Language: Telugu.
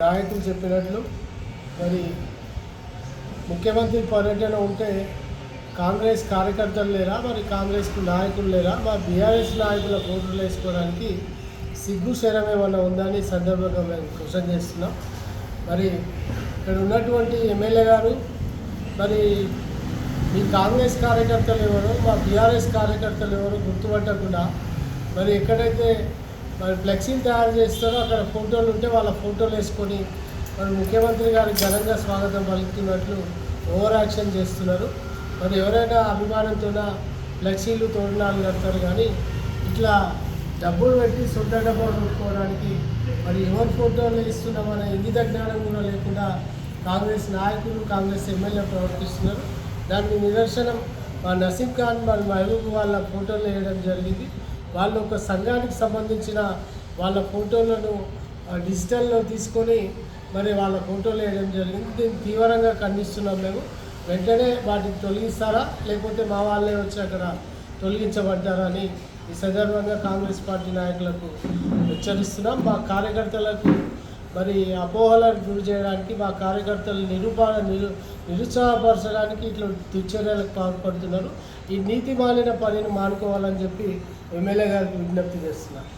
నాయకులు చెప్పినట్లు మరి ముఖ్యమంత్రి పర్యటన ఉంటే కాంగ్రెస్ కార్యకర్తలు లేరా మరి కాంగ్రెస్కు నాయకులు లేరా మా బీఆర్ఎస్ నాయకుల ఓట్లు వేసుకోవడానికి సిగ్గు శరం ఏమన్నా ఉందని సందర్భంగా మేము క్వశ్చన్ చేస్తున్నాం. మరి ఇక్కడ ఉన్నటువంటి ఎమ్మెల్యే గారు మరి మీ కాంగ్రెస్ కార్యకర్తలు ఎవరు మా బీఆర్ఎస్ కార్యకర్తలు ఎవరు గుర్తుపట్టకుండా మరి ఎక్కడైతే మరి ఫ్లెక్సీలు తయారు చేస్తారో అక్కడ ఫోటోలు ఉంటే వాళ్ళ ఫోటోలు వేసుకొని మరి ముఖ్యమంత్రి గారు ఘనంగా స్వాగతం పలుకుతున్నట్లు ఓవర్ యాక్షన్ చేస్తున్నారు. మరి ఎవరైనా అభిమానంతో ఫ్లెక్సీలు తోరణాలు కడతారు కానీ ఇట్లా డబ్బులు పెట్టి సొంత డబ్బులు కొనుక్కోవడానికి మరి ఎవరి ఫోటోలు ఇస్తున్నామనే ఇంగిత జ్ఞానం కూడా లేకుండా కాంగ్రెస్ నాయకులు కాంగ్రెస్ ఎమ్మెల్యే ప్రవర్తిస్తున్నారు. దానికి నిదర్శనం మా నసీం ఖాన్ మరి మహబూబ్ వాళ్ళ ఫోటోలు వేయడం జరిగింది. వాళ్ళు ఒక సంఘానికి సంబంధించిన వాళ్ళ ఫోటోలను డిజిటల్లో తీసుకొని మరి వాళ్ళ ఫోటోలు వేయడం జరిగింది. దీన్ని తీవ్రంగా ఖండిస్తున్నాం మేము. వెంటనే వాటిని తొలగిస్తారా? లేకపోతే మా వాళ్ళే వచ్చి అక్కడ తొలగించబడ్డారా అని ఈ సందర్భంగా కాంగ్రెస్ పార్టీ నాయకులకు హెచ్చరిస్తున్నాం. మా కార్యకర్తలకు మరి అపోహలకు గురి చేయడానికి మా కార్యకర్తలు నిరూపణ నిరు నిరుత్సాహపరచడానికి ఇట్లా దుశ్చర్యలకు పాల్పడుతున్నారు. ఈ నీతి మాలిన పనిని మానుకోవాలని చెప్పి ఎమ్మెల్యే గారికి విజ్ఞప్తి చేస్తున్నారు